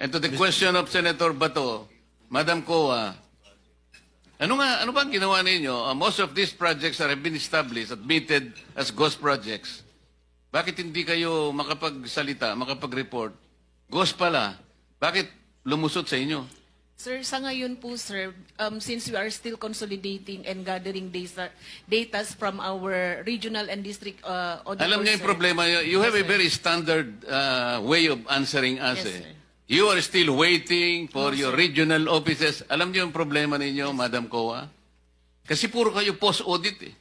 And to the question of Senator Bato, Madam Koa, ano nga, ano ba ang ginawa ninyo? Uh, most of these projects are have been established, admitted as ghost projects. Bakit hindi kayo makapagsalita, makapag-report? Ghost pala. Bakit lumusot sa inyo? Sir, sa ngayon po, sir, um, since we are still consolidating and gathering data, data from our regional and district uh, auditors, Alam niyo yung sir. problema, you have a very standard uh, way of answering us. Yes, eh. sir. You are still waiting for your regional offices. Alam niyo yung problema ninyo, Madam Koa? Kasi puro kayo post-audit eh.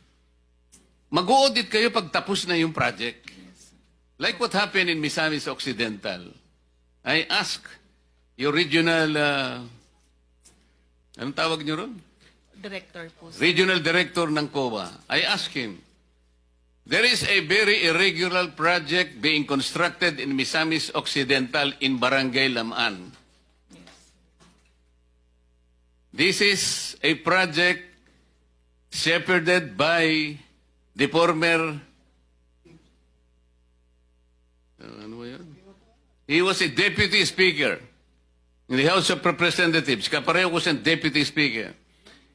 Mag-audit kayo pag tapos na yung project. Like what happened in Misamis Occidental. I ask your regional, uh, anong tawag niyo ron? Director po. Regional Director ng COA. I asked him, there is a very irregular project being constructed in Misamis Occidental in Barangay Lamaan. This is a project shepherded by the former ano? He was a deputy speaker in the House of Representatives. Kapareho ko siyang deputy speaker.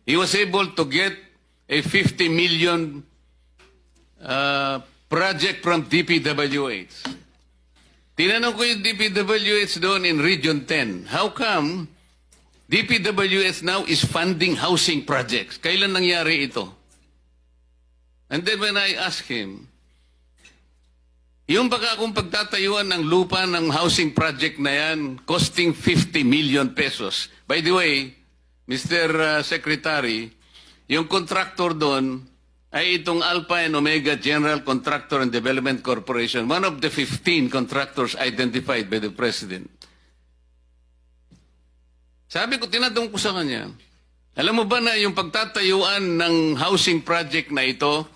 He was able to get a 50 million uh, project from DPWH. Tinanong ko yung DPWH doon in Region 10. How come DPWH now is funding housing projects? Kailan nangyari ito? And then when I asked him, yung baka kung pagtatayuan ng lupa ng housing project na yan, costing 50 million pesos. By the way, Mr. uh, Secretary, yung contractor doon ay itong Alpha and Omega General Contractor and Development Corporation, one of the 15 contractors identified by the President. Sabi ko, tinatong ko sa kanya, alam mo ba na yung pagtatayuan ng housing project na ito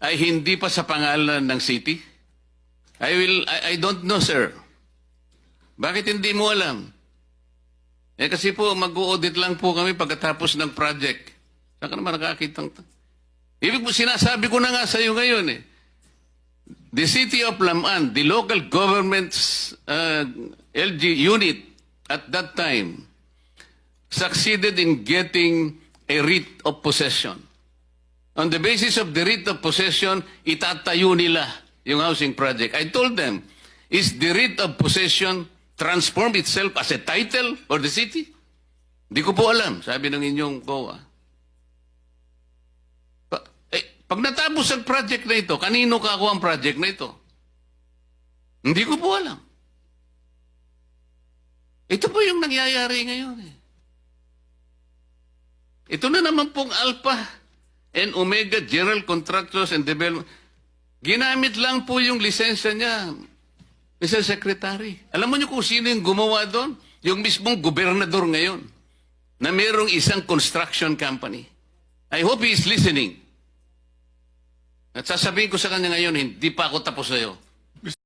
ay hindi pa sa pangalan ng city? I will, I, I don't know, sir. Bakit hindi mo alam? Eh kasi po, mag-audit lang po kami pagkatapos ng project. Saan ka naman nakakita? Ibig po, sinasabi ko na nga sa iyo ngayon eh. The city of Laman, the local government's uh, LG unit at that time, succeeded in getting a writ of possession. On the basis of the writ of possession, itatayo nila yung housing project. I told them, is the writ of possession transform itself as a title for the city? Hindi ko po alam, sabi ng inyong COA. Pa- eh, pag natapos ang project na ito, kanino ka ako ang project na ito? Hindi ko po alam. Ito po yung nangyayari ngayon eh. Ito na naman pong Alpha and Omega General Contractors and Development. Ginamit lang po yung lisensya niya, Mr. Secretary. Alam mo niyo kung sino yung gumawa doon? Yung mismong gobernador ngayon na mayroong isang construction company. I hope he is listening. At sasabihin ko sa kanya ngayon, hindi pa ako tapos sa'yo.